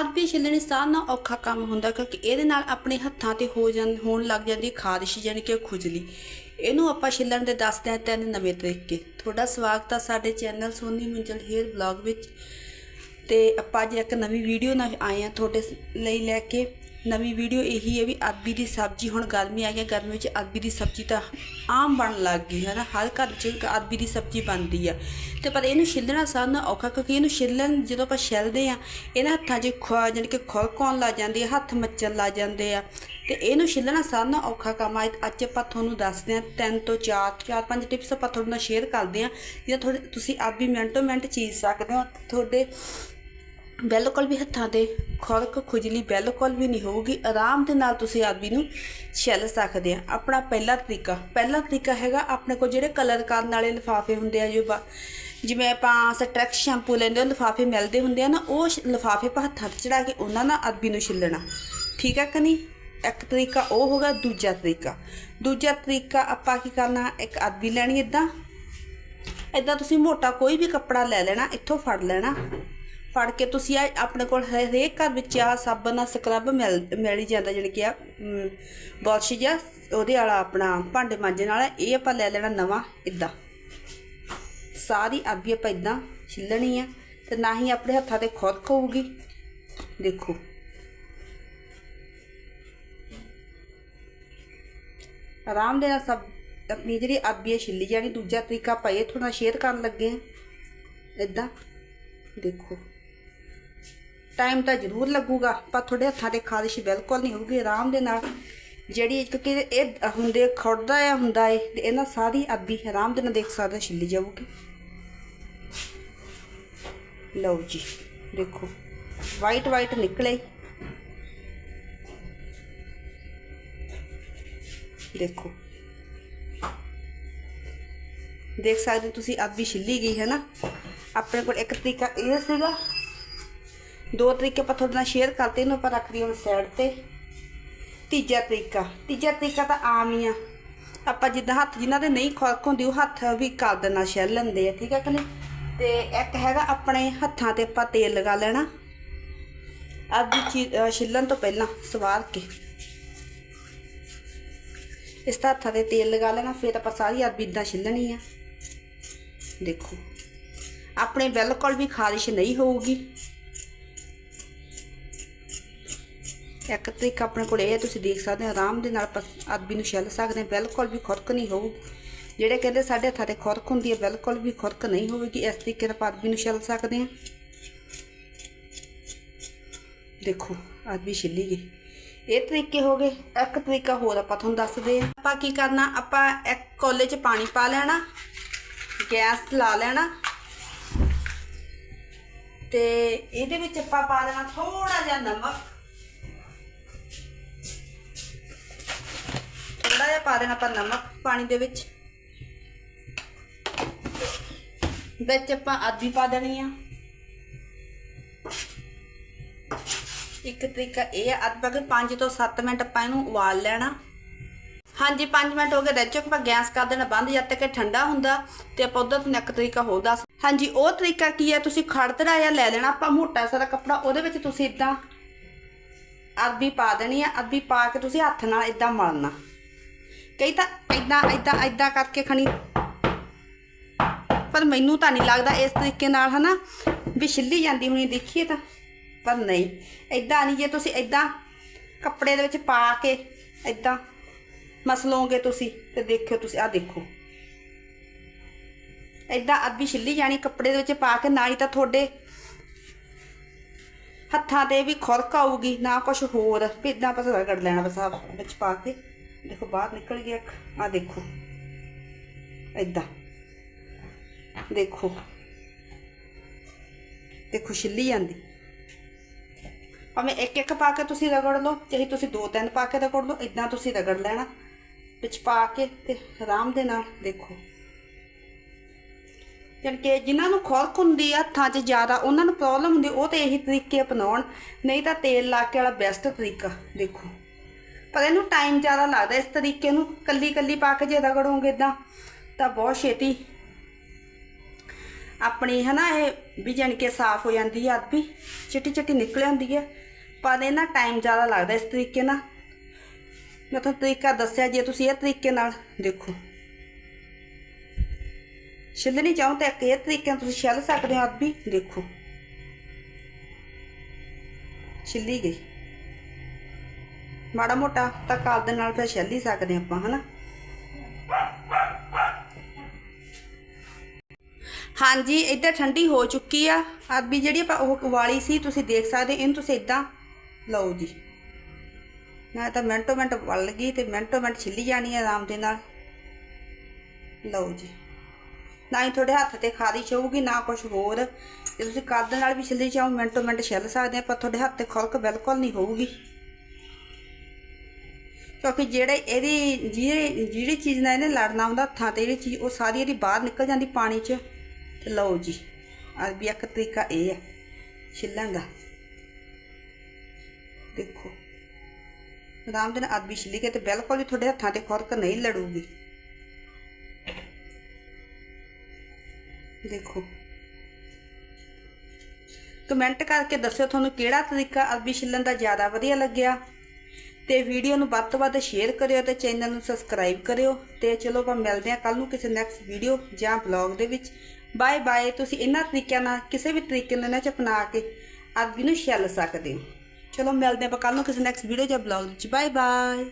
ਅਰਬੀ ਛਿੱਲਣੀ ਸਾਰਿਆਂ ਨਾਲ ਔਖਾ ਕੰਮ ਹੁੰਦਾ ਕਿਉਂਕਿ ਇਹਦੇ ਨਾਲ ਆਪਣੇ ਹੱਥਾਂ ਤੇ ਹੋ ਜਾਂ, ਹੋਣ ਲੱਗ ਜਾਂਦੀ ਹੈ ਖਾਰਿਸ਼ ਯਾਨੀ ਕਿ ਖੁਜਲੀ। ਇਹਨੂੰ ਆਪਾਂ ਛਿੱਲਣ ਦੇ ਦੱਸਦੇ ਹਾਂ ਤਿੰਨ ਨਵੇਂ ਤਰੀਕੇ। ਤੁਹਾਡਾ ਸਵਾਗਤ ਹੈ ਸਾਡੇ channel Soni Manjal hair vlog ਵਿੱਚ। ਤੇ ਆਪਾਂ ਅੱਜ ਇੱਕ ਨਵੀਂ ਵੀਡੀਓ ਨਾਲ ਆਏ ਆ ਤੁਹਾਡੇ ਸ- ਲਈ ਲੈ ਕੇ। ਨਵੀਂ ਵੀਡੀਓ ਇਹੀ ਹੈ ਵੀ ਅਰਬੀ ਦੀ ਸਬਜ਼ੀ, ਹੁਣ ਗਰਮੀ ਆ ਗਈ ਗਰਮੀ ਵਿੱਚ ਅਰਬੀ ਦੀ ਸਬਜ਼ੀ ਤਾਂ ਆਮ ਬਣਨ ਲੱਗ ਗਈ ਹੈ ਨਾ। ਹਰ ਘਰ 'ਚ ਇੱਕ ਅਰਬੀ ਦੀ ਸਬਜ਼ੀ ਬਣਦੀ ਆ। ਤੇ ਪਰ ਇਹਨੂੰ ਛਿੱਲਣਾ ਸਾਰਿਆਂ ਨਾਲੋਂ ਔਖਾ, ਕਿਉਂਕਿ ਇਹਨੂੰ ਛਿੱਲਣ ਜਦੋਂ ਆਪਾਂ ਛਿੱਲਦੇ ਆ ਇਹਨਾਂ ਹੱਥਾਂ 'ਚ ਖੁਆ ਜਾਣੀ ਕਿ ਖੁਰਕ ਲੱਗ ਜਾਂਦੀ ਆ, ਹੱਥ ਮੱਚਣ ਲੱਗ ਜਾਂਦੇ ਆ। ਤੇ ਇਹਨੂੰ ਛਿੱਲਣਾ ਸਾਰਿਆਂ ਨਾਲੋਂ ਔਖਾ ਕੰਮ ਆ। ਅੱਜ ਆਪਾਂ ਤੁਹਾਨੂੰ ਦੱਸਦੇ ਆ ਤਿੰਨ ਤੋਂ ਚਾਰ ਚਾਰ ਪੰਜ ਟਿਪਸ ਆਪਾਂ ਤੁਹਾਡੇ ਨਾਲ ਸ਼ੇਅਰ ਕਰਦੇ ਆ ਜਿਹੜਾ ਤੁਹਾਡੇ, ਤੁਸੀਂ ਅਰਬੀ ਮਿੰਟੋ ਮਿੰਟ ਚੀਜ਼ ਸਕਦੇ ਹੋ। ਤੁਹਾਡੇ ਬਿਲਕੁਲ ਵੀ ਹੱਥਾਂ ਤੇ ਖੁਰਕ ਖੁਜਲੀ ਬਿਲਕੁਲ ਵੀ ਨਹੀਂ ਹੋਊਗੀ। ਆਰਾਮ ਦੇ ਨਾਲ ਤੁਸੀਂ ਆਦਮੀ ਨੂੰ ਛਿੱਲ ਸਕਦੇ ਆ। ਆਪਣਾ ਪਹਿਲਾ ਤਰੀਕਾ ਪਹਿਲਾ ਤਰੀਕਾ ਹੈਗਾ ਆਪਣੇ ਕੋਲ ਜਿਹੜੇ ਕਲਰ ਕਰਨ ਵਾਲੇ ਲਿਫਾਫੇ ਹੁੰਦੇ ਆ, ਜੋ ਬਾ- ਜਿਵੇਂ ਆਪਾਂ ਸਟ੍ਰੈਕਸ ਸ਼ੈਂਪੂ ਲੈਂਦੇ ਹਾਂ, ਲਿਫਾਫੇ ਮਿਲਦੇ ਹੁੰਦੇ ਆ ਨਾ, ਉਹ ਸ਼- ਲਿਫਾਫੇ ਆਪਾਂ ਹੱਥਾਂ ਤੇ ਚੜਾ ਕੇ ਉਹਨਾਂ ਨਾਲ ਆਦਮੀ ਨੂੰ ਛਿੱਲਣਾ। ਠੀਕ ਹੈ ਕਿ ਨਹੀਂ? ਇੱਕ ਤਰੀਕਾ ਉਹ ਹੋਗਾ, ਦੂਜਾ ਤਰੀਕਾ। ਦੂਜਾ ਤਰੀਕਾ ਆਪਾਂ ਕੀ ਕਰਨਾ, ਇੱਕ ਆਦਮੀ ਲੈਣੀ ਇਦਾਂ ਇਦਾਂ ਤੁਸੀਂ ਮੋਟਾ ਕੋਈ ਵੀ ਕੱਪੜਾ ਲੈ ਲੈਣਾ, ਇੱਥੋਂ ਫੜ ਲੈਣਾ। ਫੜ ਕੇ ਤੁਸੀਂ ਆ ਆਪਣੇ ਕੋਲ ਹਰੇਕ ਘਰ ਵਿੱਚ ਆ ਸਾਬਣ ਨਾਲ ਸਕਰਬ ਮਿਲ ਮਿਲ ਹੀ ਜਾਂਦਾ ਜਿਹੜੀ ਕਿ ਆ ਬੁਰਸ਼ ਜਾਂ ਉਹਦੇ ਵਾਲਾ ਆਪਣਾ ਭਾਂਡੇ ਮਾਂਜਣ ਵਾਲਾ, ਇਹ ਆਪਾਂ ਲੈ ਲੈਣਾ ਨਵਾਂ, ਇਦਾਂ। ਸਾਰੀ ਅਰਬੀ ਆਪਾਂ ਇਦਾਂ ਛਿੱਲਣੀ ਆ, ਤੇ ਨਾ ਹੀ ਆਪਣੇ ਹੱਥਾਂ ਤੇ ਖੁਦ ਹੋਊਗੀ ਦੇਖੋ। ਆਰਾਮ ਦੇ ਨਾਲ ਸਭ ਆਪਣੀ ਜਿਹੜੀ ਅਰਬੀ ਹੈ ਛਿੱਲੀ ਜਾਣੀ, ਦੂਜਾ ਤਰੀਕਾ ਆਪਾਂ ਇਹ ਥੋੜਾ ਸ਼ੇਅਰ ਕਰਨ ਲੱਗੇ ਆ। ਇਦਾਂ। ਦੇਖੋ। ਟਾਈਮ ਤਾਂ ਜ਼ਰੂਰ ਲੱਗੂਗਾ, ਪਰ ਤੁਹਾਡੇ ਹੱਥਾਂ ਤੇ ਖਾਰਿਸ਼ ਬਿਲਕੁਲ ਨਹੀਂ ਹੋਊਗੀ, ਆਰਾਮ ਦੇ ਨਾਲ ਜਿਹੜੀ ਕਿਉਂਕਿ ਇਹ ਹੁੰਦੇ ਖੜਦਾ ਆ ਹੁੰਦਾ ਏ, ਤੇ ਇਹਨਾਂ ਸਾਰੀ ਅਰਬੀ ਆਰਾਮ ਦੇ ਨਾਲ ਦੇਖ ਸਕਦੇ ਹੋ ਛਿੱਲੀ ਜਾਊਗੀ। ਲਓ ਜੀ, ਦੇਖੋ ਵਾਈਟ ਵਾਈਟ ਨਿਕਲੇ। ਦੇਖੋ, ਦੇਖ ਸਕਦੇ ਹੋ ਤੁਸੀਂ ਅਰਬੀ ਛਿੱਲੀ ਗਈ ਹੈ ਨਾ? ਆਪਣੇ ਕੋਲ ਇੱਕ ਤਰੀਕਾ ਇਹ ਸੀਗਾ ਦੋ ਤਰੀਕੇ ਆਪਾਂ ਤੁਹਾਡੇ ਨਾਲ ਸ਼ੇਅਰ ਕਰਤੇ, ਇਹਨੂੰ ਆਪਾਂ ਰੱਖਦੇ ਹੁਣ ਸਾਈਡ ਤੇ। ਤੀਜਾ ਤਰੀਕਾ ਤੀਜਾ ਤਰੀਕਾ ਤਾਂ ਆਮ ਹੀ ਆ। ਆਪਾਂ ਜਿੱਦਾਂ ਹੱਥ ਜਿਨ੍ਹਾਂ ਦੇ ਨਹੀਂ ਖੁਰਕ ਹੁੰਦੀ, ਉਹ ਹੱਥ ਵੀ ਕਰ ਦੇਣਾ ਛਿੱਲ ਲੈਂਦੇ ਆ, ਠੀਕ ਹੈ ਕਿ ਨਹੀਂ? ਤੇ ਇੱਕ ਹੈਗਾ ਆਪਣੇ ਹੱਥਾਂ ਤੇ ਆਪਾਂ ਤੇਲ ਲਗਾ ਲੈਣਾ। ਅਰਬੀ ਚੀ- ਛਿੱਲਣ ਤੋਂ ਪਹਿਲਾਂ ਸਵਾਰ ਕੇ। ਇਸ ਤਰ੍ਹਾਂ ਹੱਥਾਂ ਤੇ ਤੇਲ ਲਗਾ ਲੈਣਾ, ਫਿਰ ਆਪਾਂ ਸਾਰੀ ਅਰਬੀ ਇਦਾਂ ਛਿੱਲਣੀ ਆ। ਦੇਖੋ, ਆਪਣੇ ਬਿਲਕੁਲ ਵੀ ਖਾਰਿਸ਼ ਨਹੀਂ ਹੋਊਗੀ। ਇੱਕ ਤਰੀਕਾ ਆਪਣੇ ਕੋਲ ਇਹ ਹੈ ਤੁਸੀਂ ਦੇਖ ਸਕਦੇ ਹੋ, ਆਰਾਮ ਦੇ ਨਾਲ ਆਪਾਂ ਅਰਬੀ ਨੂੰ ਛਿੱਲ ਸਕਦੇ ਹਾਂ, ਬਿਲਕੁਲ ਵੀ ਖੁਰਕ ਨਹੀਂ ਹੋਊਗੀ ਜਿਹੜੇ ਕਹਿੰਦੇ ਸਾਡੇ ਹੱਥਾਂ ਤੇ ਖੁਰਕ ਹੁੰਦੀ ਹੈ, ਬਿਲਕੁਲ ਵੀ ਖੁਰਕ ਨਹੀਂ ਹੋਵੇਗੀ, ਇਸ ਤਰੀਕੇ ਨਾਲ ਆਪਾਂ ਅਰਬੀ ਨੂੰ ਛਿੱਲ ਸਕਦੇ ਹਾਂ। ਦੇਖੋ, ਆਦਮੀ ਛਿੱਲੀ ਗਈ। ਇਹ ਤਰੀਕੇ ਹੋ ਗਏ, ਇੱਕ ਤਰੀਕਾ ਹੋਰ ਆਪਾਂ ਤੁਹਾਨੂੰ ਦੱਸਦੇ ਹਾਂ। ਆਪਾਂ ਕੀ ਕਰਨਾ, ਆਪਾਂ ਇੱਕ ਕੋਲੇ 'ਚ ਪਾਣੀ ਪਾ ਲੈਣਾ, ਗੈਸ ਲਾ ਲੈਣਾ, ਤੇ ਇਹਦੇ ਵਿੱਚ ਆਪਾਂ ਪਾ ਦੇਣਾ ਥੋੜਾ ਜਿਹਾ ਨਮਕ। ਦੇਣਾ ਆਪਾਂ ਨਮਕ ਪਾਣੀ ਦੇ ਵਿੱਚ। ਵਿੱਚ ਆਪਾਂ ਅਰਬੀ ਪਾ ਦੇਣੀ ਆ। ਇੱਕ ਤਰੀਕਾ ਇਹ ਹੈ ਅਰਬਾ 5 ਤੋਂ 7 ਮਿੰਟ ਆਪਾਂ ਇਹਨੂੰ ਉਬਾਲ ਲੈਣਾ। ਹਾਂਜੀ 5 ਮਿੰਟ ਹੋ ਗਏ ਰੱਜੋ ਆਪਾਂ ਗੈਸ ਕਰ ਦੇਣਾ ਬੰਦ, ਜਦ ਤੱਕ ਇਹ ਠੰਡਾ ਹੁੰਦਾ ਤੇ ਆਪਾਂ ਉਧਰ ਤੋਂ ਇੱਕ ਤਰੀਕਾ ਹੋਰ ਦੱਸ। ਹਾਂਜੀ, ਉਹ ਤਰੀਕਾ ਕੀ ਹੈ ਤੁਸੀਂ ਖੜਤੜਾ ਜਾਂ ਲੈ ਲੈਣਾ, ਆਪਾਂ ਮੋਟਾ ਸਾਰਾ ਕੱਪੜਾ ਉਹਦੇ ਵਿੱਚ ਤੁਸੀਂ ਇਦਾਂ ਅਰਬੀ ਪਾ ਦੇਣੀ ਆ ਅਰਬੀ ਪਾ ਕੇ ਤੁਸੀਂ ਹੱਥ ਨਾਲ ਇਦਾਂ ਮਲਣਾ। ਕਈ ਤਾਂ ਇਦਾਂ ਇਦਾਂ ਇਦਾਂ ਕਰਕੇ ਖਣੀ। ਪਰ ਮੈਨੂੰ ਤਾਂ ਨਹੀਂ ਲੱਗਦਾ ਇਸ ਤਰੀਕੇ ਨਾਲ ਹਨਾ, ਵੀ ਛਿੱਲੀ ਜਾਂਦੀ ਹੋਣੀ, ਦੇਖੀਏ ਤਾਂ। ਪਰ ਨਹੀਂ ਇਦਾਂ ਨਹੀਂ, ਜੇ ਤੁਸੀਂ ਇਦਾਂ ਕੱਪੜੇ ਦੇ ਵਿੱਚ ਪਾ ਕੇ ਇਦਾਂ ਮਸਲੋਗੇ ਤੁਸੀਂ, ਤੇ ਦੇਖਿਓ ਤੁਸੀਂ ਆ ਦੇਖੋ। ਇਦਾਂ ਅੱਧੀ ਛਿੱਲੀ ਜਾਣੀ ਕੱਪੜੇ ਦੇ ਵਿੱਚ ਪਾ ਕੇ, ਨਾ ਹੀ ਤਾਂ ਤੁਹਾਡੇ ਹੱਥਾਂ ਤੇ ਵੀ ਖੁਰਕ ਆਊਗੀ, ਨਾ ਕੁਝ ਹੋਰ, ਵੀ ਇਦਾਂ ਬਸ ਰਗੜ ਲੈਣਾ ਬਸ ਵਿੱਚ ਪਾ ਕੇ। ਦੇਖੋ, ਬਾਹਰ ਨਿਕਲ ਗਿਆ ਇੱਕ ਆ ਦੇਖੋ। ਇਦਾਂ ਦੇਖੋ। ਦੇਖੋ, ਛਿੱਲੀ ਜਾਂਦੀ। ਭਾਵੇਂ ਇੱਕ ਇੱਕ ਪਾ ਕੇ ਤੁਸੀਂ ਰਗੜ ਲਓ, ਚਾਹੇ ਤੁਸੀਂ ਦੋ ਤਿੰਨ ਪਾ ਕੇ ਰਗੜ ਲਓ ਇਦਾਂ ਤੁਸੀਂ ਰਗੜ ਲੈਣਾ। ਵਿੱਚ ਪਾ ਕੇ ਤੇ ਆਰਾਮ ਦੇ ਨਾਲ ਦੇਖੋ। ਜਾਣੀ ਕਿ ਜਿਨ੍ਹਾਂ ਨੂੰ ਖੁਰਕ ਹੁੰਦੀ ਆ, ਹੱਥਾਂ 'ਚ ਜ਼ਿਆਦਾ, ਉਹਨਾਂ ਨੂੰ ਪ੍ਰੋਬਲਮ ਹੁੰਦੀ, ਉਹ ਤੇ ਇਹੀ ਤਰੀਕੇ ਅਪਣਾਉਣ। ਨਹੀਂ ਤਾਂ ਤੇਲ ਲਾ ਕੇ ਵਾਲਾ ਬੈਸਟ ਤਰੀਕਾ, ਦੇਖੋ। ਪਰ ਇਹਨੂੰ ਟਾਈਮ ਜ਼ਿਆਦਾ ਲੱਗਦਾ, ਇਸ ਤਰੀਕੇ ਨੂੰ ਕੱਲੀ ਕੱਲੀ ਪਾ ਕੇ ਜੇ ਰਗੜੋਗੇ ਇਦਾਂ ਤਾਂ ਬਹੁਤ ਛੇਤੀ ਆਪਣੀ ਹਨਾ ਇਹ ਵੀ ਜਾਣੀ ਕਿ ਸਾਫ਼ ਹੋ ਜਾਂਦੀ ਹੈ ਅਰਬੀ ਚਿੱਟੀ ਚਿੱਟੀ ਨਿਕਲ ਆਉਂਦੀ ਹੈ ਪਰ ਇਹ ਨਾ ਟਾਈਮ ਜ਼ਿਆਦਾ ਲੱਗਦਾ ਇਸ ਤਰੀਕੇ ਨਾਲ। ਮੈਂ ਤੁਹਾਨੂੰ ਤਰੀਕਾ ਦੱਸਿਆ, ਜੇ ਤੁਸੀਂ ਇਹ ਤਰੀਕੇ ਨਾਲ ਦੇਖੋ। ਛਿੱਲਣੀ ਚਾਹੋ ਤਾਂ ਇੱਕ ਇਹ ਤਰੀਕੇ ਨਾਲ ਤੁਸੀਂ ਛਿੱਲ ਸਕਦੇ ਹੋ ਅਰਬੀ ਦੇਖੋ। ਛਿੱਲੀ ਗਈ। ਮਾੜਾ ਮੋਟਾ ਤਾਂ ਕਰ ਦੇ ਨਾਲ ਫਿਰ ਛਿੱਲ ਹੀ ਸਕਦੇ ਆਪਾਂ, ਹਨਾ? ਹਾਂਜੀ, ਇੱਧਰ ਠੰਡੀ ਹੋ ਚੁੱਕੀ ਆ। ਅਰਬੀ ਜਿਹੜੀ ਆਪਾਂ ਉਹ ਵਾਲੀ ਸੀ, ਤੁਸੀਂ ਦੇਖ ਸਕਦੇ, ਇਹਨੂੰ ਤੁਸੀਂ ਇਦਾਂ ਲਓ ਜੀ। ਨਾ ਤਾਂ ਮਿੰਟੋ ਮਿੰਟ ਵਲ ਗਈ ਤੇ ਮਿੰਟੋ ਮਿੰਟ ਛਿੱਲੀ ਜਾਣੀ ਆ ਆਰਾਮ ਦੇ ਨਾਲ। ਲਓ ਜੀ। ਨਾ ਹੀ ਤੁਹਾਡੇ ਹੱਥ ਤੇ ਖਾਰਿਸ਼ ਹੋਊਗੀ ਨਾ ਕੁਝ ਹੋਰ। ਜੇ ਤੁਸੀਂ ਕੱਦ ਨਾਲ ਵੀ ਛਿੱਲੀ ਚਾਹੋ ਮਿੰਟੋ ਮਿੰਟ ਛਿੱਲ ਸਕਦੇ ਆ, ਪਰ ਤੁਹਾਡੇ ਹੱਥ ਤੇ ਖੁਲਕ ਬਿਲਕੁਲ ਨਹੀਂ ਹੋਊਗੀ। ਕਿਉਂਕਿ ਜਿਹੜੇ ਇਹਦੀ ਜਿਹੜੀ ਜਿਹੜੀ ਚੀਜ਼ ਨਾਲ ਇਹਨੇ ਲੜਨਾ ਹੁੰਦਾ ਹੱਥਾਂ ਤੇ ਜਿਹੜੀ ਚੀਜ਼, ਉਹ ਸਾਰੀ ਇਹਦੀ ਬਾਹਰ ਨਿਕਲ ਜਾਂਦੀ ਪਾਣੀ 'ਚ। ਤੇ ਲਓ ਜੀ ਅਰਬੀ ਇੱਕ ਤਰੀਕਾ ਇਹ ਹੈ ਛਿੱਲਣ ਦਾ। ਦੇਖੋ ਆਰਾਮ ਦੇ ਨਾਲ ਅਰਬੀ ਛਿੱਲੀ ਕੇ ਤੇ ਬਿਲਕੁਲ ਵੀ ਤੁਹਾਡੇ ਹੱਥਾਂ ਤੇ ਖੁਰਕ ਨਹੀਂ ਲੜੂਗੀ। ਦੇਖੋ। ਕਮੈਂਟ ਕਰਕੇ ਦੱਸਿਓ ਤੁਹਾਨੂੰ ਕਿਹੜਾ ਤਰੀਕਾ ਅਰਬੀ ਛਿੱਲਣ ਦਾ ਜ਼ਿਆਦਾ ਵਧੀਆ ਲੱਗਿਆ। ਤੇ ਵੀਡੀਓ ਨੂੰ ਵੱਧ ਤੋਂ ਵੱਧ ਸ਼ੇਅਰ ਕਰਿਓ ਤੇ ਚੈਨਲ ਨੂੰ ਸਬਸਕ੍ਰਾਈਬ ਕਰਿਓ ਤੇ ਚਲੋ ਆਪਾਂ ਮਿਲਦੇ ਹਾਂ ਕੱਲ ਨੂੰ ਕਿਸੇ ਨੈਕਸਟ ਵੀਡੀਓ ਜਾਂ ਬਲੌਗ ਦੇ ਵਿੱਚ। ਬਾਏ ਬਾਏ ਤੁਸੀਂ ਇਹਨਾਂ ਤਰੀਕਿਆਂ ਨਾਲ ਕਿਸੇ ਵੀ ਤਰੀਕੇ ਨਾਲ ਇਹਨਾਂ ਚ ਅਪਣਾ ਕੇ ਆਦਮੀ ਨੂੰ ਛੱਲ ਸਕਦੇ ਹੋ। ਚਲੋ ਮਿਲਦੇ ਹਾਂ ਆਪਾਂ ਕੱਲ ਨੂੰ ਕਿਸੇ ਨੈਕਸਟ ਵੀਡੀਓ ਜਾਂ ਬਲੌਗ ਵਿੱਚ। Bye bye